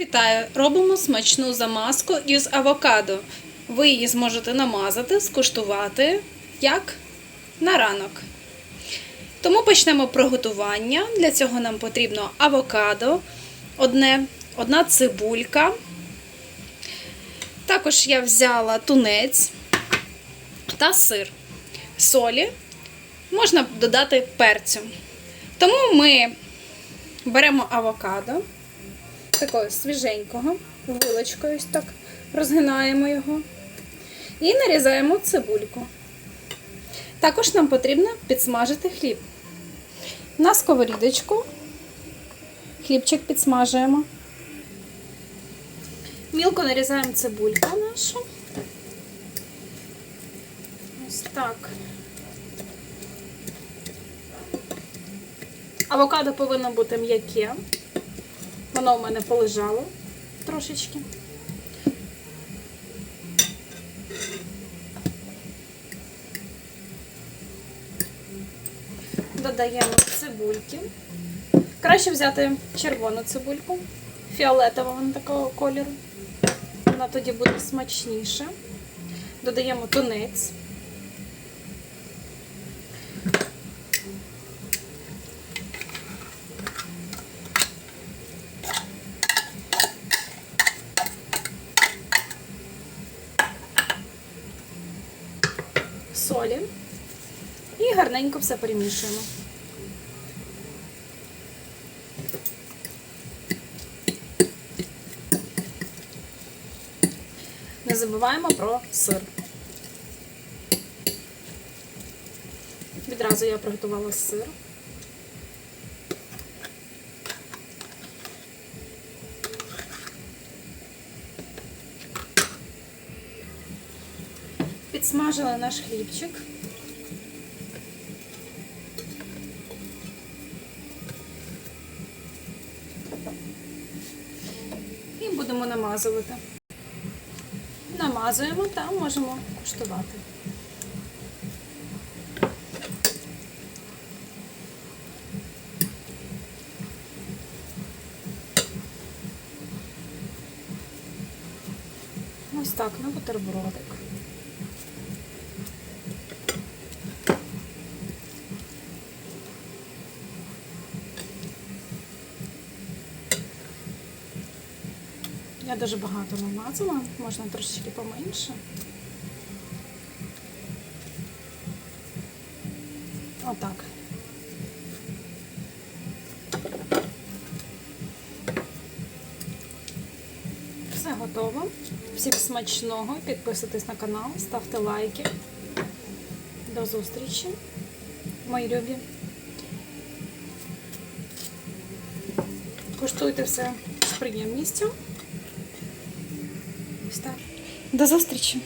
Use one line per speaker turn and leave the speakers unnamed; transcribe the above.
Вітаю! Робимо смачну замазку із авокадо. Ви її зможете намазати, скуштувати як на ранок. Тому почнемо приготування. Для цього нам потрібно авокадо, одне, одна цибулька. Також я взяла тунець та сир, солі. Можна додати перцю. Тому ми беремо авокадо такого свіженького, вилочкою ось так розгинаємо його і нарізаємо цибульку. Також нам потрібно підсмажити хліб. На сковорідочку хлібчик підсмажуємо. Мілко нарізаємо цибульку нашу. Ось так. Авокадо повинно бути м'яке. Воно в мене полежало трошечки. Додаємо цибульки. Краще взяти червону цибульку, фіолетового вона такого кольору. Вона тоді буде смачніше. Додаємо тунець. Солі і гарненько все перемішуємо. Не забуваємо про сир. Відразу я приготувала сир. Підсмажила наш хлібчик. І будемо намазувати. Намазуємо та можемо куштувати. Ось так на бутербродик. Я дуже багато намазала, можна трошечки поменше. Отак. Все готово. Всім смачного. Підписуйтесь на канал, ставте лайки. До зустрічі, мої любі. Куштуйте все з приємністю. До зустрічі!